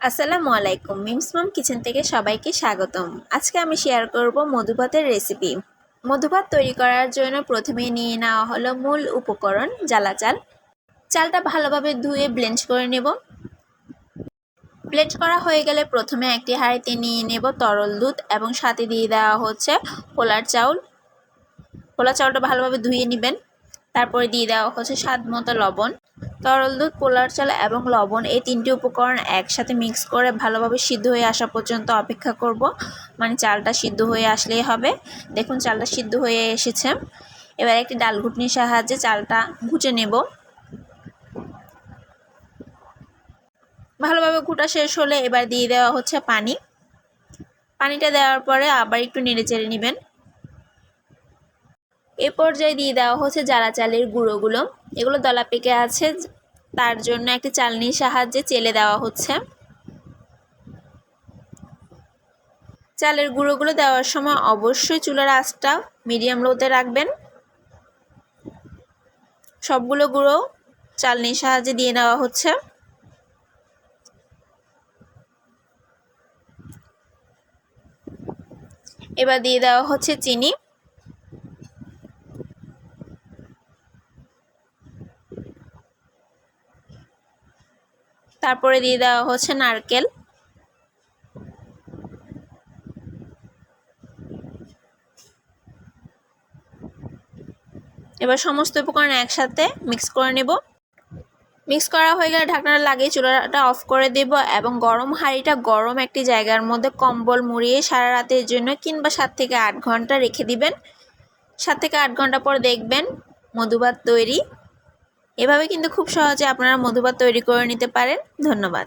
আসসালামু আলাইকুম মিমসমাম কিচেন থেকে সবাইকে স্বাগতম। আজকে আমি শেয়ার করব মধুভাতের রেসিপি মধুভাত তৈরি করার জন্য প্রথমে নিয়ে নেওয়া হলো মূল উপকরণ, জ্বালা চাল। চালটা ভালোভাবে ধুয়ে ব্লেন্ড করে নেব। ব্লেন্ড করা হয়ে গেলে প্রথমে একটি হাঁড়িতে নিয়ে নেব তরল দুধ এবং সাথে দিয়ে দেওয়া হচ্ছে পোলার চাউল। পোলার চাউলটা ভালোভাবে ধুয়ে নেবেন। তারপরে দিয়ে দেওয়া হচ্ছে স্বাদ মতো লবণ। তরল দুধ, পোলার চাল এবং লবণ এই তিনটি উপকরণ একসাথে মিক্স করে ভালোভাবে সিদ্ধ হয়ে আসা পর্যন্ত অপেক্ষা করব। মানে চালটা সিদ্ধ হয়ে আসলেই হবে। দেখুন, চালটা সিদ্ধ হয়ে এসেছে। এবার একটি ডাল ঘুটনির সাহায্যে চালটা ঘুচে নেব। ভালোভাবে ঘুটা শেষ হলে এবার দিয়ে দেওয়া হচ্ছে পানি। পানিটা দেওয়ার পরে আবার একটু নেড়ে চেড়ে নেবেন। এ পর্যায়ে দিয়ে দেওয়া হচ্ছে জ্বালা চালের গুঁড়োগুলো। এগুলো দলা পেকে আছে, তার জন্য একটি চালনির সাহায্যে চেলে দেওয়া হচ্ছে। চালের গুঁড়োগুলো দেওয়ার সময় অবশ্যই চুলার আঁচটা মিডিয়াম লোতে রাখবেন। সবগুলো গুঁড়ো চালনির সাহায্যে দিয়ে দেওয়া হচ্ছে। এবার দিয়ে দেওয়া হচ্ছে চিনি। তারপরে দিয়ে দেওয়া হচ্ছে নারকেল। এবার সমস্ত উপকরণ একসাথে মিক্স করে নেব। মিক্স করা হয়ে গেলে ঢাকনাটা লাগিয়ে চুলাটা অফ করে দেব এবং গরম হাঁড়িটা গরম একটি জায়গার মধ্যে কম্বল মুড়িয়ে সারা রাতের জন্য কিংবা সাত থেকে আট ঘণ্টা রেখে দিবেন। সাত থেকে আট ঘণ্টা পর দেখবেন মধুভাত তৈরি। এভাবে কিন্তু খুব সহজে আপনারা মধুভাত তৈরি করে নিতে পারেন। ধন্যবাদ।